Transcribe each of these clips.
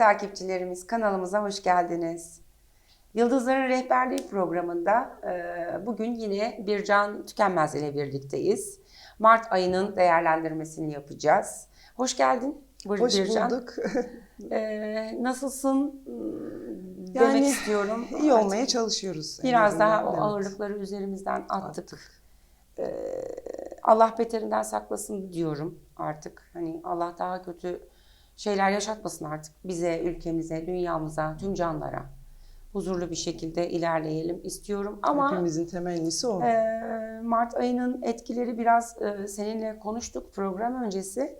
takipçilerimiz kanalımıza hoş geldiniz. Yıldızların Rehberliği programında e, bugün yine Bircan Tükenmez ile birlikteyiz. Mart ayının değerlendirmesini yapacağız. Hoş geldin Bir- Hoş Bircan. bulduk. E, nasılsın demek Yani istiyorum. İyi Artık olmaya çalışıyoruz. Biraz daha o evet. ağırlıkları üzerimizden attık. Attık. Ee, Allah beterinden saklasın diyorum artık. Hani Allah daha kötü şeyler yaşatmasın artık bize, ülkemize, dünyamıza, tüm canlara. Huzurlu bir şekilde ilerleyelim istiyorum. Ama Hepimizin temennisi o. e, Mart ayının etkileri biraz e, seninle konuştuk program öncesi.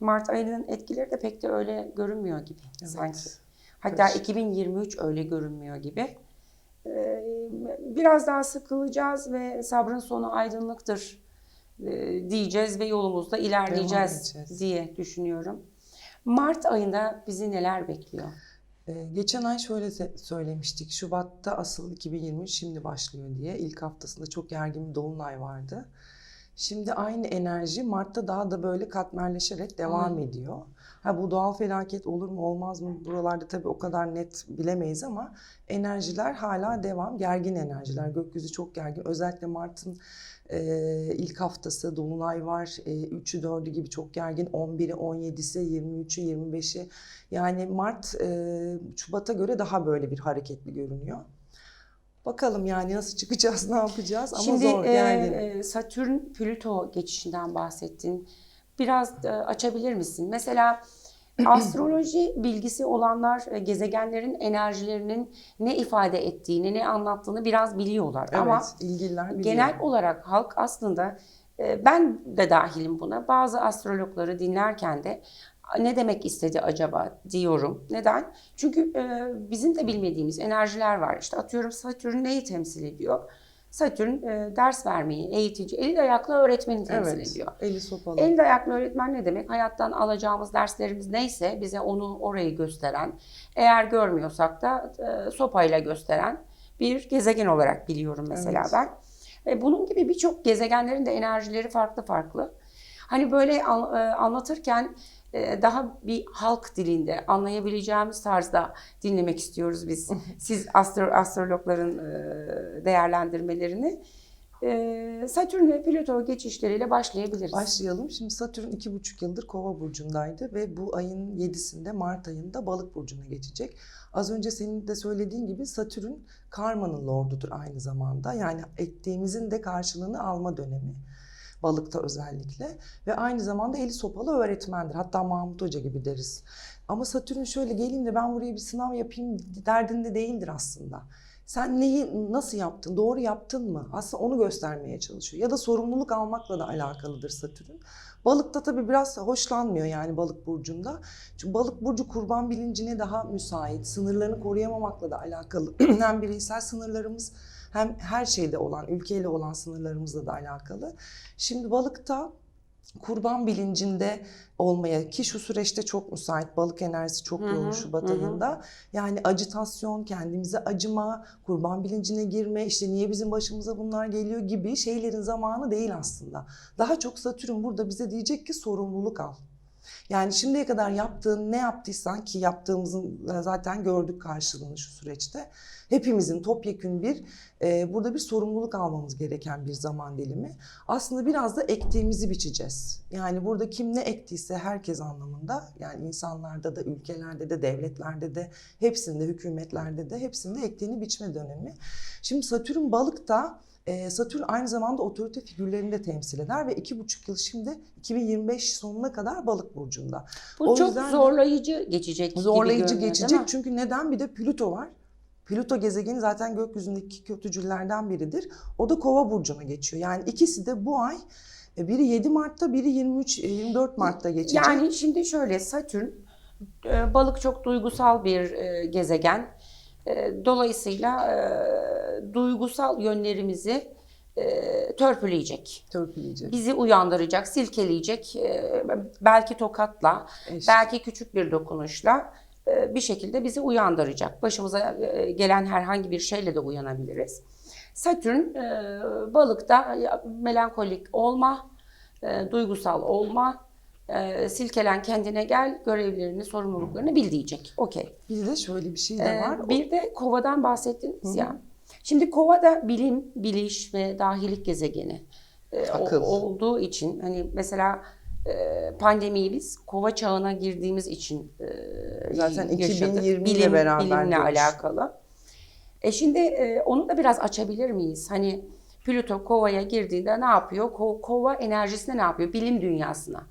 Mart ayının etkileri de pek de öyle görünmüyor gibi Evet. sanki. Hatta Karışık. 2023 öyle görünmüyor gibi. Ee, Biraz daha sıkılacağız ve sabrın sonu aydınlıktır e, diyeceğiz ve yolumuzda ilerleyeceğiz diye düşünüyorum. Mart ayında bizi neler bekliyor? Ee, geçen ay şöyle söylemiştik. Şubat'ta asıl 2023 şimdi başlıyor diye. İlk haftasında çok gergin bir dolunay vardı. Şimdi aynı enerji Mart'ta daha da böyle katmerleşerek devam Ay. ediyor. Ha bu doğal felaket olur mu olmaz mı buralarda tabii o kadar net bilemeyiz ama enerjiler hala devam. Gergin enerjiler. Gökyüzü çok gergin. Özellikle Mart'ın e, ilk haftası dolunay var. E, 3'ü 4'ü gibi çok gergin. 11'i 17'si 23'ü 25'i yani Mart e, Şubat'a göre daha böyle bir hareketli görünüyor. Bakalım yani nasıl çıkacağız, ne yapacağız ama Şimdi zor e, gergin. e, Satürn Plüto geçişinden bahsettin. Biraz e, açabilir misin? Mesela astroloji bilgisi olanlar e, gezegenlerin enerjilerinin ne ifade ettiğini, ne anlattığını biraz biliyorlar. evet, Ama ilgililer biliyor. Genel olarak halk aslında e, ben de dahilim buna. Bazı astrologları dinlerken de ne demek istedi acaba diyorum. Neden? Çünkü e, bizim de bilmediğimiz enerjiler var. İşte atıyorum Satürn neyi temsil ediyor? Satürn e, ders vermeyi, eğitici, eli ayaklı öğretmeni temsil evet, ediyor. eli sopalı. El ayaklı öğretmen ne demek? Hayattan alacağımız derslerimiz neyse bize onu orayı gösteren, eğer görmüyorsak da e, sopayla gösteren bir gezegen olarak biliyorum mesela Evet. ben. Ve bunun gibi birçok gezegenlerin de enerjileri farklı farklı. Hani böyle e, anlatırken daha bir halk dilinde anlayabileceğimiz tarzda dinlemek istiyoruz biz. Siz astro, astrologların e, değerlendirmelerini. E, Satürn ve Plüto geçişleriyle başlayabiliriz. Başlayalım. Şimdi Satürn iki buçuk yıldır Kova burcundaydı ve bu ayın 7'sinde Mart ayında Balık burcuna geçecek. Az önce senin de söylediğin gibi Satürn karmanın lordudur aynı zamanda. Yani ettiğimizin de karşılığını alma dönemi. Balıkta özellikle ve aynı zamanda eli sopalı öğretmendir. Hatta Mahmut Hoca gibi deriz. Ama Satürn şöyle geleyim de ben buraya bir sınav yapayım derdinde değildir aslında. Sen neyi nasıl yaptın, doğru yaptın mı? Aslında onu göstermeye çalışıyor. Ya da sorumluluk almakla da alakalıdır Satürn. Balıkta tabii biraz hoşlanmıyor yani balık burcunda. Çünkü balık burcu kurban bilincine daha müsait. Sınırlarını koruyamamakla da alakalı. hem bireysel sınırlarımız hem her şeyde olan, ülkeyle olan sınırlarımızla da alakalı. Şimdi balıkta kurban bilincinde olmaya ki şu süreçte çok müsait. Balık enerjisi çok yoğun Şubat hı hı. ayında. Yani acitasyon, kendimize acıma, kurban bilincine girme, işte niye bizim başımıza bunlar geliyor gibi şeylerin zamanı değil aslında. Daha çok Satürn burada bize diyecek ki sorumluluk al. Yani şimdiye kadar yaptığın ne yaptıysan ki yaptığımızın zaten gördük karşılığını şu süreçte. Hepimizin topyekün bir e, burada bir sorumluluk almamız gereken bir zaman dilimi. Aslında biraz da ektiğimizi biçeceğiz. Yani burada kim ne ektiyse herkes anlamında yani insanlarda da ülkelerde de devletlerde de hepsinde hükümetlerde de hepsinde ektiğini biçme dönemi. Şimdi Satürn balıkta e, Satürn aynı zamanda otorite figürlerini de temsil eder ve iki buçuk yıl şimdi 2025 sonuna kadar balık burcunda. Bu O çok zorlayıcı geçecek Zorlayıcı görünüyor, geçecek çünkü neden bir de Plüto var. Plüto gezegeni zaten gökyüzündeki kötücüllerden biridir. O da Kova burcuna geçiyor. Yani ikisi de bu ay e, biri 7 Mart'ta, biri 23 e, 24 Mart'ta geçecek. Yani şimdi şöyle Satürn e, balık çok duygusal bir e, gezegen. E, Dolayısıyla e, duygusal yönlerimizi e, törpüleyecek. törpüleyecek. Bizi uyandıracak, silkeleyecek. e, Belki tokatla, Eş. belki küçük bir dokunuşla e, bir şekilde bizi uyandıracak. Başımıza e, gelen herhangi bir şeyle de uyanabiliriz. Satürn e, balıkta melankolik olma, e, duygusal olma, e, silkelen kendine gel görevlerini, sorumluluklarını bil diyecek. Okey. Bir de şöyle bir şey de var. O- bir de kovadan bahsettiniz ya. Şimdi kova da bilim, biliş ve dahilik gezegeni e, o- Akıl. olduğu için hani mesela e, pandemiyi biz kova çağına girdiğimiz için e, Zaten yaşadık. 2020 ile Bilim, beraber bilimle görüş. alakalı. E şimdi e, onu da biraz açabilir miyiz? Hani Plüto kovaya girdiğinde ne yapıyor? Ko- kova enerjisine ne yapıyor? Bilim dünyasına.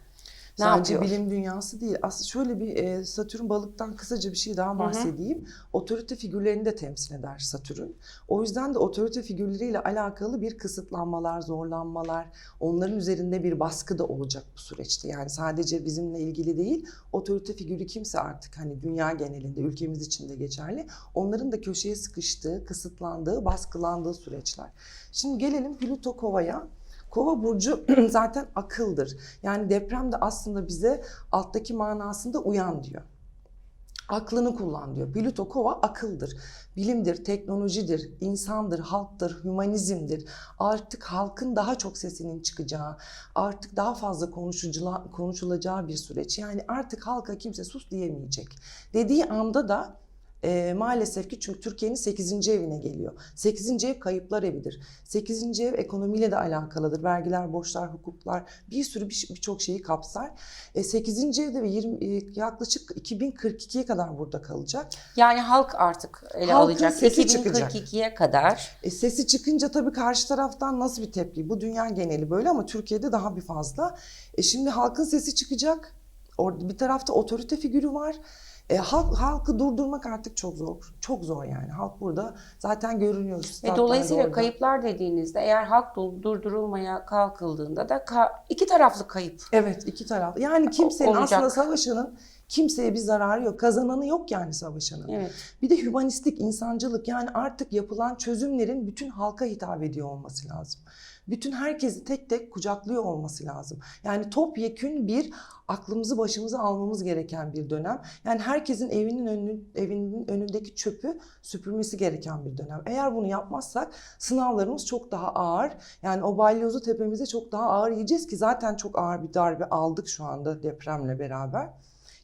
Ne Sadece yapıyor? bilim dünyası değil. Aslında şöyle bir e, Satürn balıktan kısaca bir şey daha bahsedeyim. Otorite figürlerini de temsil eder Satürn. O yüzden de otorite figürleriyle alakalı bir kısıtlanmalar, zorlanmalar, onların üzerinde bir baskı da olacak bu süreçte. Yani sadece bizimle ilgili değil, otorite figürü kimse artık hani dünya genelinde, ülkemiz için de geçerli. Onların da köşeye sıkıştığı, kısıtlandığı, baskılandığı süreçler. Şimdi gelelim Plüto Kova'ya. Kova burcu zaten akıldır. Yani deprem de aslında bize alttaki manasında uyan diyor. Aklını kullan diyor. Plüto Kova akıldır. Bilimdir, teknolojidir, insandır, halktır, hümanizmdir. Artık halkın daha çok sesinin çıkacağı, artık daha fazla konuşulacağı bir süreç. Yani artık halka kimse sus diyemeyecek. Dediği anda da e, maalesef ki çünkü Türkiye'nin 8. evine geliyor. 8. ev kayıplar evidir. 8. ev ekonomiyle de alakalıdır. Vergiler, borçlar, hukuklar bir sürü bir- birçok şeyi kapsar. E, 8. evde ve 20, e, yaklaşık 2042'ye kadar burada kalacak. Yani halk artık ele Halkın alacak. sesi çıkacak. 2042'ye kadar. E, sesi çıkınca tabii karşı taraftan nasıl bir tepki? Bu dünya geneli böyle ama Türkiye'de daha bir fazla. E, şimdi halkın sesi çıkacak. Orada bir tarafta otorite figürü var. E, halk, halkı durdurmak artık çok zor. Çok zor yani. Halk burada zaten görünüyor. Ve dolayısıyla orada. kayıplar dediğinizde eğer halk dur- durdurulmaya kalkıldığında da ka- iki taraflı kayıp. Evet iki taraf. Yani kimsenin Olacak. aslında savaşanın kimseye bir zararı yok. Kazananı yok yani savaşanın. Evet. Bir de hümanistik, insancılık yani artık yapılan çözümlerin bütün halka hitap ediyor olması lazım. Bütün herkesi tek tek kucaklıyor olması lazım. Yani topyekün bir aklımızı başımıza almamız gereken bir dönem. Yani herkesin evinin önü, evinin önündeki çöpü süpürmesi gereken bir dönem. Eğer bunu yapmazsak sınavlarımız çok daha ağır. Yani o balyozu tepemize çok daha ağır yiyeceğiz ki zaten çok ağır bir darbe aldık şu anda depremle beraber.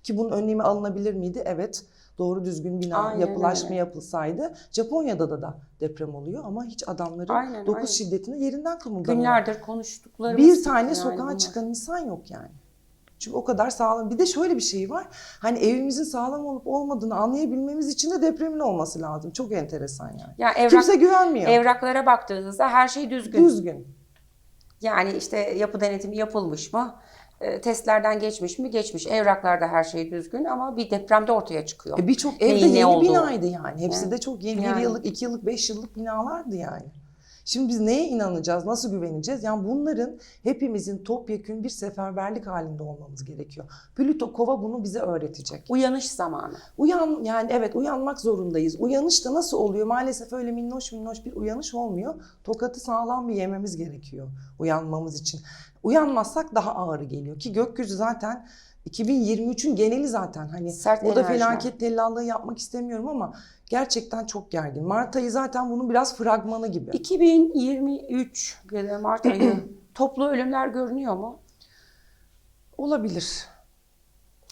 Ki bunun önlemi alınabilir miydi? Evet. Doğru düzgün bina Aynen yapılaşma öyle. yapılsaydı Japonya'da da da deprem oluyor ama hiç adamların Aynen, 9 aynen. şiddetine yerinden kımıldamıyor. Günlerdir konuştuklarımız. Bir tane yani sokağa bunlar. çıkan insan yok yani. Çünkü o kadar sağlam. Bir de şöyle bir şey var. Hani evimizin sağlam olup olmadığını anlayabilmemiz için de depremin olması lazım. Çok enteresan yani. Ya evrak, Kimse güvenmiyor. evraklara baktığınızda her şey düzgün. Düzgün. Yani işte yapı denetimi yapılmış mı? E, testlerden geçmiş mi? Geçmiş. Evraklarda her şey düzgün ama bir depremde ortaya çıkıyor. E Birçok Neyin evde ne yeni olduğu. binaydı yani. Hepsi Yani. de çok yeni. Yani. Bir yıllık, iki yıllık, beş yıllık binalardı yani. Şimdi biz neye inanacağız, nasıl güveneceğiz? Yani bunların hepimizin topyekün bir seferberlik halinde olmamız gerekiyor. Plüto Kova bunu bize öğretecek. Uyanış zamanı. Uyan yani evet uyanmak zorundayız. Uyanış da nasıl oluyor? Maalesef öyle minnoş minnoş bir uyanış olmuyor. Tokatı sağlam bir yememiz gerekiyor uyanmamız için. Uyanmazsak daha ağır geliyor ki gökyüzü zaten 2023'ün geneli zaten hani Sert burada enerjiler. felaket tellallığı yapmak istemiyorum ama gerçekten çok gergin. Mart ayı zaten bunun biraz fragmanı gibi. 2023 ya da Mart ayı toplu ölümler görünüyor mu? Olabilir.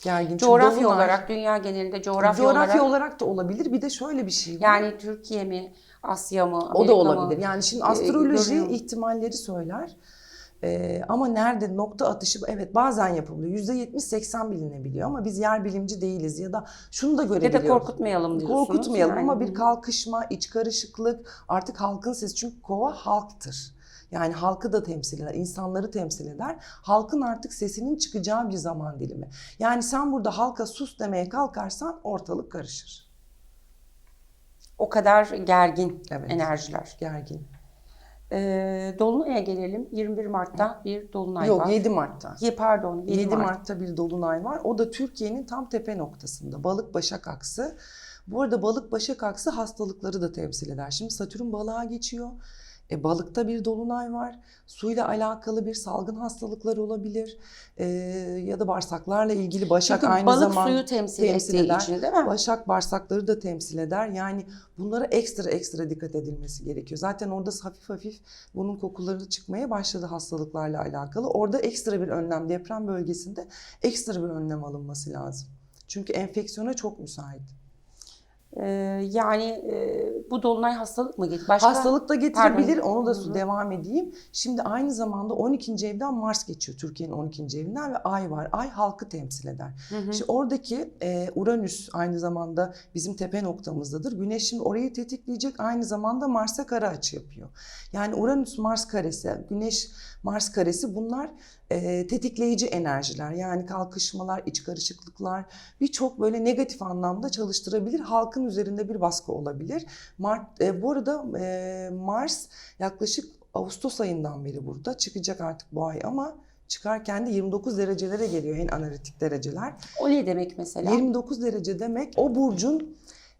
Gergin. Coğrafya dolunay- olarak, dünya genelinde coğrafya, coğrafya olarak olarak da olabilir. Bir de şöyle bir şey var. yani Türkiye mi, Asya mı, Amerika O da olabilir. mı? Yani şimdi Ee, astroloji görüyorum. ihtimalleri söyler. Ee, ama nerede nokta atışı evet bazen yapılıyor. %70-80 bilinebiliyor ama biz yer bilimci değiliz ya da şunu da Ya görebiliyoruz. da korkutmayalım diyorsunuz. Korkutmayalım yani. ama bir kalkışma, iç karışıklık, artık halkın sesi. Çünkü kova halktır. Yani halkı da temsil eder, insanları temsil eder. Halkın artık sesinin çıkacağı bir zaman dilimi. Yani sen burada halka sus demeye kalkarsan ortalık karışır. O kadar gergin Evet. enerjiler. Gergin. Ee, Dolunay'a gelelim. 21 Mart'ta bir Dolunay Yok var. 7 Mart'ta. Ye, pardon 7, 7 Mart. Mart'ta bir dolunay var. O da Türkiye'nin tam tepe noktasında. Balık Başak aksı. Bu arada balık başak aksı hastalıkları da temsil eder. Şimdi Satürn balığa geçiyor. E, balıkta bir dolunay var. Suyla alakalı bir salgın hastalıklar olabilir. E, ya da bağırsaklarla ilgili Başak Çünkü aynı balık zamanda suyu temsil, temsil eder. için değil mi? Başak bağırsakları da temsil eder. Yani bunlara ekstra ekstra dikkat edilmesi gerekiyor. Zaten orada hafif hafif bunun kokuları çıkmaya başladı hastalıklarla alakalı. Orada ekstra bir önlem deprem bölgesinde ekstra bir önlem alınması lazım. Çünkü enfeksiyona çok müsait. Ee, yani e, bu dolunay hastalık mı getiriyor? Başka Hastalık da getirebilir. Pardon. Onu da Hı hı. devam edeyim. Şimdi aynı zamanda 12. evden Mars geçiyor. Türkiye'nin 12. evinden ve Ay var. Ay halkı temsil eder. Hı hı. Şimdi oradaki e, Uranüs aynı zamanda bizim tepe noktamızdadır. Güneş şimdi orayı tetikleyecek aynı zamanda Mars'a kare açı yapıyor. Yani Uranüs Mars karesi, Güneş Mars karesi bunlar e, tetikleyici enerjiler. Yani kalkışmalar, iç karışıklıklar birçok böyle negatif anlamda çalıştırabilir. Halkın üzerinde bir baskı olabilir. Mart, e, bu arada e, Mars yaklaşık Ağustos ayından beri burada. Çıkacak artık bu ay ama çıkarken de 29 derecelere geliyor en analitik dereceler. O ne demek mesela? 29 derece demek o burcun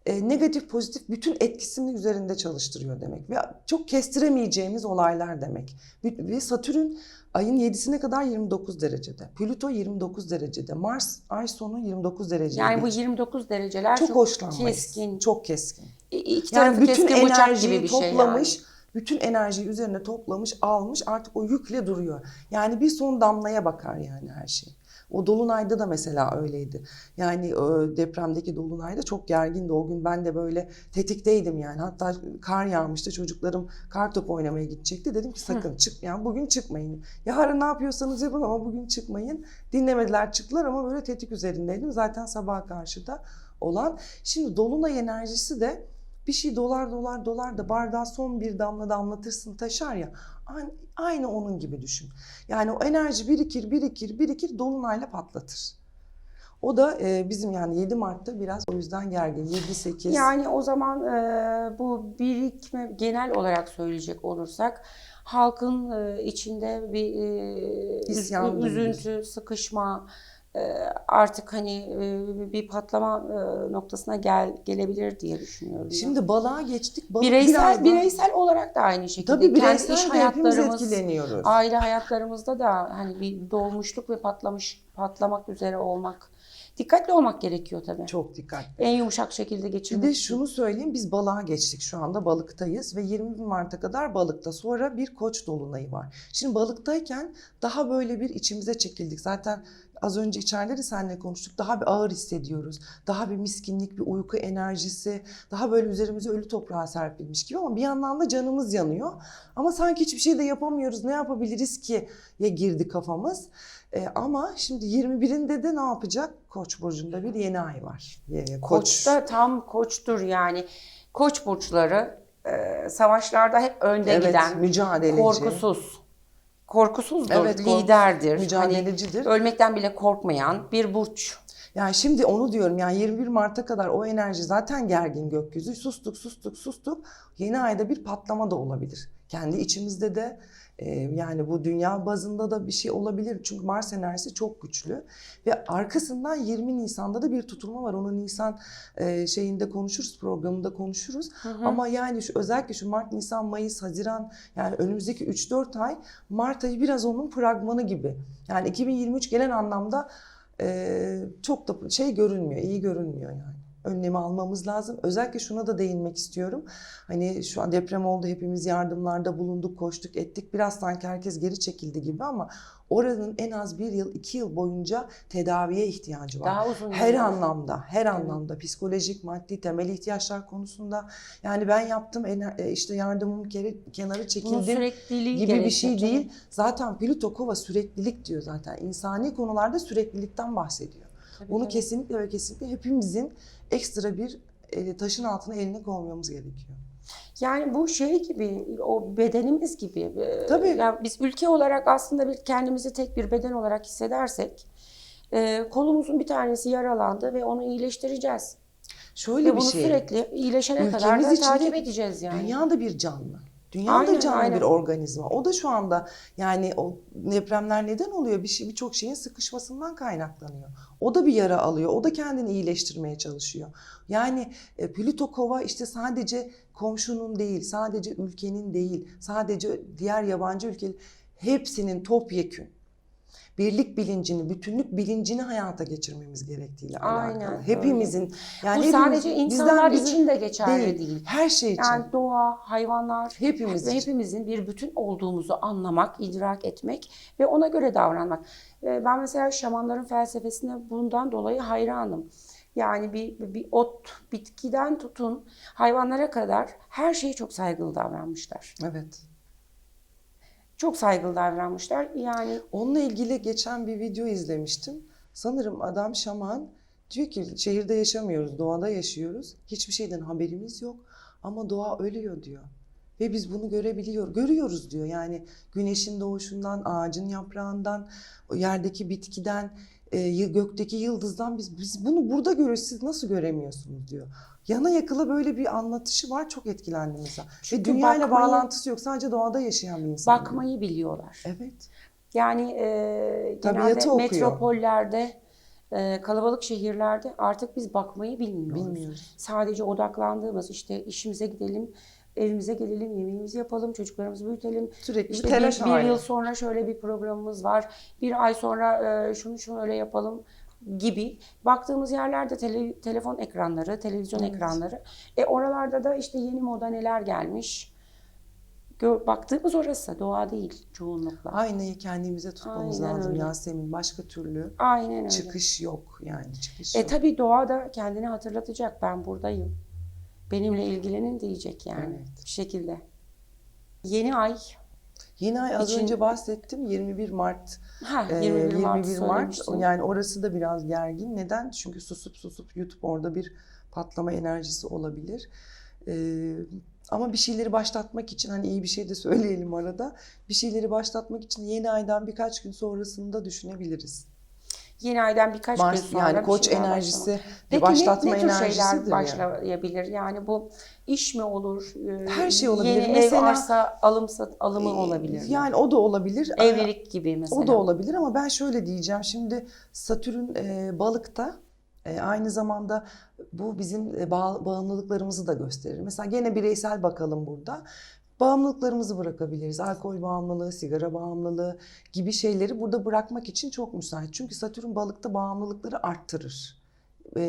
e, negatif pozitif bütün etkisini üzerinde çalıştırıyor demek. Ve çok kestiremeyeceğimiz olaylar demek. Ve Satürn ayın 7'sine kadar 29 derecede. Plüto 29 derecede. Mars ay sonu 29 derecede. Yani bu geçiyor. 29 dereceler çok, çok, keskin. Çok keskin. İki Yani bütün keskin enerjiyi gibi bir şey toplamış, yani. bütün enerjiyi üzerine toplamış, almış artık o yükle duruyor. Yani bir son damlaya bakar yani her şey. O dolunayda da mesela öyleydi. Yani e, depremdeki dolunayda çok gergindi o gün. Ben de böyle tetikteydim yani. Hatta kar yağmıştı. Çocuklarım kar topu oynamaya gidecekti. Dedim ki sakın çık yani bugün çıkmayın. Yarın ne yapıyorsanız yapın ama bugün çıkmayın. Dinlemediler çıktılar ama böyle tetik üzerindeydim. Zaten sabaha karşı da olan. Şimdi dolunay enerjisi de bir şey dolar dolar dolar da bardağı son bir damla damlatırsın taşar ya. Aynı, onun gibi düşün. Yani o enerji birikir birikir birikir dolunayla patlatır. O da e, bizim yani 7 Mart'ta biraz o yüzden gergin. 7-8. Yani o zaman e, bu birikme genel olarak söyleyecek olursak halkın e, içinde bir e, İsyan üzüntü, sıkışma artık hani e, bir patlama e, noktasına gel gelebilir diye düşünüyorum. Şimdi balığa geçtik. Balık bireysel biraz daha- bireysel olarak da aynı şekilde Tabii kendi bireysel iş de hepimiz hayatlarımız, etkileniyoruz. aile hayatlarımızda da hani bir dolmuşluk ve patlamış patlamak üzere olmak. Dikkatli olmak gerekiyor tabii. Çok dikkat. En yumuşak şekilde Bir geçirmek. de için. şunu söyleyeyim biz balığa geçtik şu anda balıktayız ve 20 Mart'a kadar balıkta sonra bir koç dolunayı var. Şimdi balıktayken daha böyle bir içimize çekildik. Zaten az önce içeride de seninle konuştuk. Daha bir ağır hissediyoruz. Daha bir miskinlik, bir uyku enerjisi. Daha böyle üzerimize ölü toprağa serpilmiş gibi ama bir yandan da canımız yanıyor. Ama sanki hiçbir şey de yapamıyoruz. Ne yapabiliriz ki? Ya girdi kafamız. Ee, ama şimdi 21'inde de ne yapacak? Koç burcunda bir yeni ay var. Koç. Koç'ta tam koçtur yani. Koç burçları e, savaşlarda hep önde Evet, giden, mücadeleci. korkusuz. Korkusuzdur, Evet, korkusuz, liderdir. mücadelecidir. Hani ölmekten bile korkmayan bir burç. Yani şimdi onu diyorum yani 21 Mart'a kadar o enerji zaten gergin gökyüzü. Sustuk sustuk sustuk. Yeni ayda bir patlama da olabilir. Kendi içimizde de yani bu dünya bazında da bir şey olabilir. Çünkü Mars enerjisi çok güçlü. Ve arkasından 20 Nisan'da da bir tutulma var. Onu Nisan e, şeyinde konuşuruz, programında konuşuruz. Ama yani şu özellikle şu Mart, Nisan, Mayıs, Haziran yani önümüzdeki 3-4 ay Mart ayı biraz onun fragmanı gibi. Yani 2023 gelen anlamda e, çok da şey görünmüyor, iyi görünmüyor yani. Önlemi almamız lazım. Özellikle şuna da değinmek istiyorum. Hani şu an deprem oldu, hepimiz yardımlarda bulunduk, koştuk, ettik. Biraz sanki herkes geri çekildi gibi ama oranın en az bir yıl, iki yıl boyunca tedaviye ihtiyacı var. Daha uzun Her yıllar. anlamda, her Evet. anlamda psikolojik, maddi, temel ihtiyaçlar konusunda. Yani ben yaptım e, işte yardımım kere, kenara çekildim gibi bir şey değil. Zaten Plüto Kova süreklilik diyor zaten. İnsani konularda süreklilikten bahsediyor. Tabii, Bunu tabii. kesinlikle ve kesinlikle hepimizin ekstra bir e, taşın altına elini koymamız gerekiyor. Yani bu şey gibi, o bedenimiz gibi. e, Tabii. Yani biz ülke olarak aslında bir kendimizi tek bir beden olarak hissedersek, e, kolumuzun bir tanesi yaralandı ve onu iyileştireceğiz. Şöyle Ve bir bunu şey. sürekli iyileşene kadar da takip de edeceğiz yani. Dünya da bir canlı. Dünya Aynen, da canlı aynen. bir organizma. O da şu anda yani o depremler neden oluyor? Bir şey birçok şeyin sıkışmasından kaynaklanıyor. O da bir yara alıyor. O da kendini iyileştirmeye çalışıyor. Yani e, Plüto Kova işte sadece komşunun değil, sadece ülkenin değil, sadece diğer yabancı ülkenin hepsinin topyekün birlik bilincini, bütünlük bilincini hayata geçirmemiz gerektiğiyle Aynen, alakalı. öyle. Hepimizin yani Bu hepimiz- sadece bizden insanlar bize için de geçerli değil. Her şey için. Yani doğa, hayvanlar hepimiz için. hepimizin bir bütün olduğumuzu anlamak, idrak etmek ve ona göre davranmak. Ben mesela şamanların felsefesine bundan dolayı hayranım. Yani bir, bir, ot, bitkiden tutun hayvanlara kadar her şeye çok saygılı davranmışlar. Evet. Çok saygılı davranmışlar. Yani Onunla ilgili geçen bir video izlemiştim. Sanırım adam şaman diyor ki şehirde yaşamıyoruz, doğada yaşıyoruz. Hiçbir şeyden haberimiz yok ama doğa ölüyor diyor. Ve biz bunu görebiliyor, görüyoruz diyor. Yani güneşin doğuşundan, ağacın yaprağından, yerdeki bitkiden, e, gökteki yıldızdan biz biz bunu burada görüyoruz. Siz nasıl göremiyorsunuz diyor. Yana yakıla böyle bir anlatışı var. Çok etkilendim mesela. Ve Çünkü dünyayla bakmayı- bağlantısı yok. Sadece doğada yaşayan bir insan. diyor. bakmayı biliyorlar. Evet. Yani e, genelde okuyor. metropollerde, e, kalabalık şehirlerde artık biz bakmayı bilmiyoruz. Bilmiyoruz. Sadece odaklandığımız işte işimize gidelim, evimize gelelim, yemeğimizi yapalım, çocuklarımızı büyütelim. Sürekli İşte bir telaş bir, bir yıl sonra şöyle bir programımız var. Bir ay sonra e, şunu şunu öyle yapalım gibi. Baktığımız yerlerde tele- telefon ekranları, televizyon Evet. ekranları. E oralarda da işte yeni moda neler gelmiş. Gör, baktığımız orası doğa değil çoğunlukla. Aynayı kendimize tutmamız Aynen lazım öyle. Yasemin. Başka türlü Aynen öyle. çıkış yok yani çıkış E yok. tabii doğa da kendini hatırlatacak. Ben buradayım. Benimle ilgilenin diyecek yani Evet. bir şekilde. Yeni ay. Yeni ay az için- önce bahsettim 21 Mart. Ha, e, 21 Mart 21 Mart. söylemiştin. Yani orası da biraz gergin. Neden? Çünkü susup susup YouTube orada bir patlama enerjisi olabilir. E, ama bir şeyleri başlatmak için hani iyi bir şey de söyleyelim arada. Bir şeyleri başlatmak için yeni aydan birkaç gün sonrasında düşünebiliriz. Yeni aydan birkaç gün Mars sonra yani bir koç başlamak. enerjisi bir Peki başlatma ne, ne tür şeyler yani. başlayabilir? Yani bu iş mi olur? e, Her şey olabilir. Yeni Mesela- ev arsa alım sat alımı olabilir. mi? Yani o da olabilir. Evlilik gibi mesela. O da olabilir ama ben şöyle diyeceğim. Şimdi Satürn e, balıkta e, aynı zamanda bu bizim e, bağ- bağımlılıklarımızı da gösterir. Mesela gene bireysel bakalım burada. Bağımlılıklarımızı bırakabiliriz. Alkol bağımlılığı, sigara bağımlılığı gibi şeyleri burada bırakmak için çok müsait. Çünkü Satürn balıkta bağımlılıkları arttırır.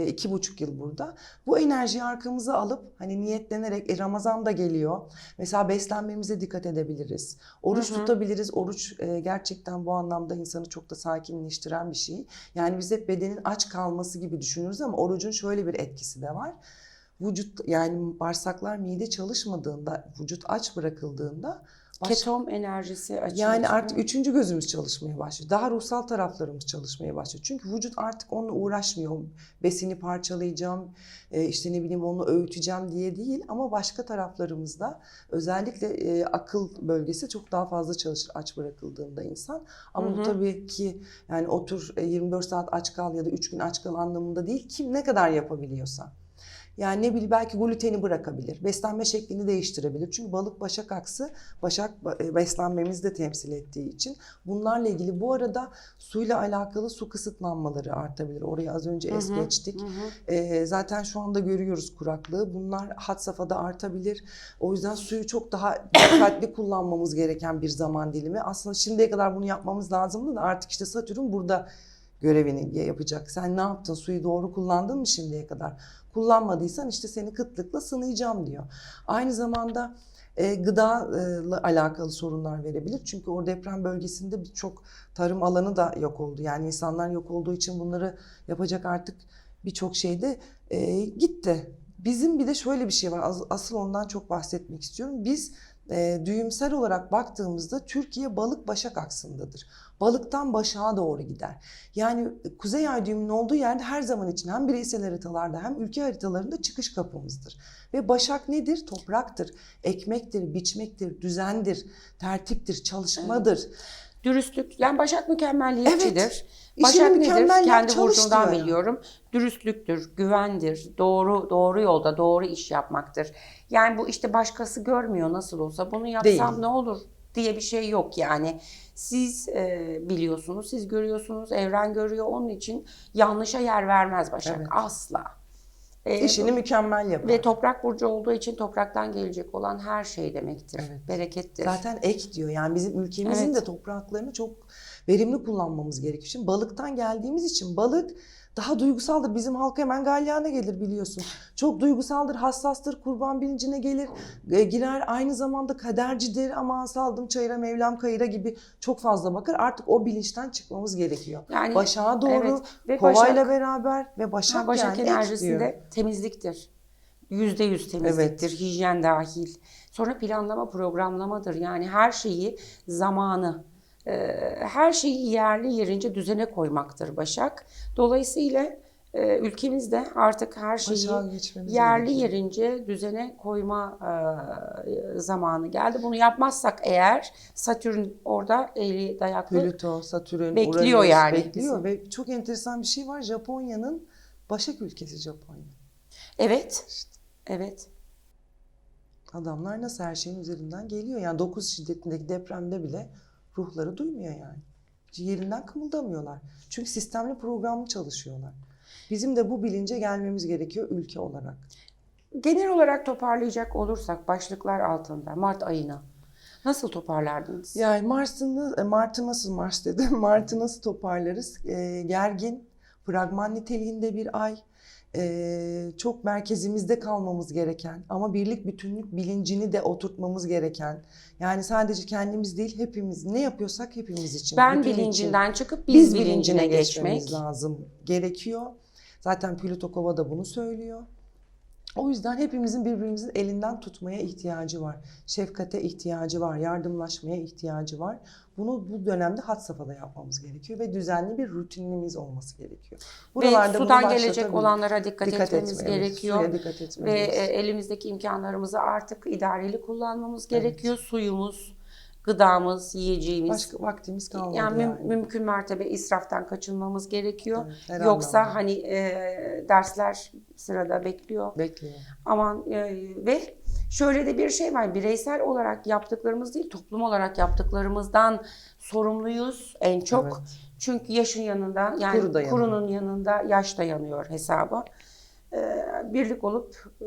İki buçuk yıl burada. Bu enerjiyi arkamıza alıp hani niyetlenerek e, Ramazan da geliyor. Mesela beslenmemize dikkat edebiliriz. Oruç Hı hı. tutabiliriz. Oruç e, gerçekten bu anlamda insanı çok da sakinleştiren bir şey. Yani biz hep bedenin aç kalması gibi düşünürüz ama orucun şöyle bir etkisi de var. Vücut yani bağırsaklar mide çalışmadığında, vücut aç bırakıldığında baş- Ketom enerjisi açılır. yani artık üçüncü gözümüz çalışmaya başlıyor. Daha ruhsal taraflarımız çalışmaya başlıyor. Çünkü vücut artık onunla uğraşmıyor. Besini parçalayacağım, e, işte ne bileyim onu öğüteceğim diye değil. Ama başka taraflarımızda özellikle e, akıl bölgesi çok daha fazla çalışır aç bırakıldığında insan. Ama Hı bu hı. tabii ki yani otur e, 24 saat aç kal ya da 3 gün aç kal anlamında değil. Kim ne kadar yapabiliyorsa. Yani ne bileyim belki gluteni bırakabilir. Beslenme şeklini değiştirebilir. Çünkü balık başak aksı başak e, beslenmemizi de temsil ettiği için bunlarla ilgili bu arada suyla alakalı su kısıtlanmaları artabilir. Oraya az önce es geçtik. hı hı. E, zaten şu anda görüyoruz kuraklığı. Bunlar had safhada artabilir. O yüzden suyu çok daha dikkatli kullanmamız gereken bir zaman dilimi. Aslında şimdiye kadar bunu yapmamız lazımdı da artık işte Satürn burada görevini yapacak. Sen ne yaptın? Suyu doğru kullandın mı şimdiye kadar? Kullanmadıysan işte seni kıtlıkla sınayacağım diyor. Aynı zamanda e, gıdayla alakalı sorunlar verebilir. Çünkü o deprem bölgesinde birçok tarım alanı da yok oldu. Yani insanlar yok olduğu için bunları yapacak artık birçok şey de e, gitti. Bizim bir de şöyle bir şey var. As- Asıl ondan çok bahsetmek istiyorum. Biz e, düğümsel olarak baktığımızda Türkiye balık başak aksındadır. Balıktan başağa doğru gider. Yani Kuzey Ay düğümünün olduğu yerde her zaman için hem bireysel haritalarda hem ülke haritalarında çıkış kapımızdır. Ve başak nedir? Topraktır, ekmektir, biçmektir, düzendir, tertiptir, çalışmadır. Dürüstlük. Yani Başak mükemmelliyetçidir. İşini Başak nedir? Kendi burcundan biliyorum. Dürüstlüktür, güvendir, doğru doğru yolda doğru iş yapmaktır. Yani bu işte başkası görmüyor nasıl olsa bunu yapsam Değil. ne olur diye bir şey yok yani. Siz e, biliyorsunuz, siz görüyorsunuz, evren görüyor. Onun için yanlışa yer vermez Başak Evet. asla. E, İşini mükemmel yapar. ve toprak burcu olduğu için topraktan gelecek olan her şey demektir. Evet. Berekettir. Zaten ek diyor. Yani bizim ülkemizin Evet. de topraklarını çok verimli kullanmamız gerekiyor. Şimdi balıktan geldiğimiz için balık daha duygusaldır. Bizim halk hemen galyana gelir biliyorsun. Çok duygusaldır, hassastır, kurban bilincine gelir, e, girer. Aynı zamanda kadercidir. Aman saldım çayıra, Mevlam kayıra gibi çok fazla bakar. Artık o bilinçten çıkmamız gerekiyor. Yani Başak'a doğru, evet. Ve kovayla Başak- beraber ve Başak, Ha, Başak yani diyor. enerjisinde temizliktir. Yüzde yüz temizliktir. Hijyen dahil. Sonra planlama, programlamadır. Yani her şeyi zamanı, her şeyi yerli yerince düzene koymaktır Başak. Dolayısıyla e, ülkemizde artık her şeyi yerli gerekiyor. yerince düzene koyma e, zamanı geldi. Bunu yapmazsak eğer Satürn orada eli dayaklı. Plüto, Satürn, Bekliyor Uranüs yani bekliyor ve çok enteresan bir şey var. Japonya'nın Başak ülkesi Japonya. Evet. Evet. Adamlar nasıl her şeyin üzerinden geliyor. Yani 9 şiddetindeki depremde bile ruhları duymuyor yani. Yerinden kımıldamıyorlar. Çünkü sistemli programlı çalışıyorlar. Bizim de bu bilince gelmemiz gerekiyor ülke olarak. Genel olarak toparlayacak olursak başlıklar altında Mart ayına nasıl toparlardınız? Yani Mars'ın e, Mart'ı nasıl Mars dedim. Mart'ı nasıl toparlarız? Ee, gergin, fragman niteliğinde bir ay. Çok merkezimizde kalmamız gereken ama birlik bütünlük bilincini de oturtmamız gereken. Yani sadece kendimiz değil hepimiz ne yapıyorsak hepimiz için. ben bütün için bilincinden çıkıp biz, biz, bilincine bilincine geçmek. lazım gerekiyor. Zaten Plüto Kova da bunu söylüyor. O yüzden hepimizin birbirimizin elinden tutmaya ihtiyacı var. Şefkate ihtiyacı var, yardımlaşmaya ihtiyacı var. Bunu bu dönemde had safhada yapmamız gerekiyor ve düzenli bir rutinimiz olması gerekiyor. Ve bunu sudan gelecek olanlara dikkat, dikkat etmemiz etmeliyiz. gerekiyor. Dikkat Ve etmeliyiz. e, elimizdeki imkanlarımızı artık idareli kullanmamız gerekiyor. Suyumuz, gıdamız, yiyeceğimiz. Başka vaktimiz kalmadı yani, yani. müm- mümkün mertebe israftan kaçınmamız gerekiyor. Evet, Yoksa anlamda. hani e, dersler sırada bekliyor. Bekliyor. Aman e, ve şöyle de bir şey var. Bireysel olarak yaptıklarımız değil, toplum olarak yaptıklarımızdan sorumluyuz en çok. Evet. Çünkü yaşın yanında yani Kuru kurunun yanında yaş da yanıyor hesaba. E, birlik olup e,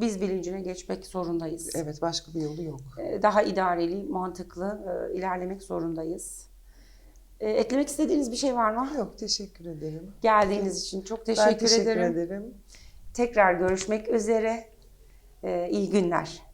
biz bilincine geçmek zorundayız. Evet başka bir yolu yok. E, daha idareli, mantıklı e, ilerlemek zorundayız. E, eklemek istediğiniz bir şey var mı? Yok teşekkür ederim. Geldiğiniz için çok teşekkür, ben teşekkür ederim. ederim. Tekrar görüşmek üzere. İyi günler.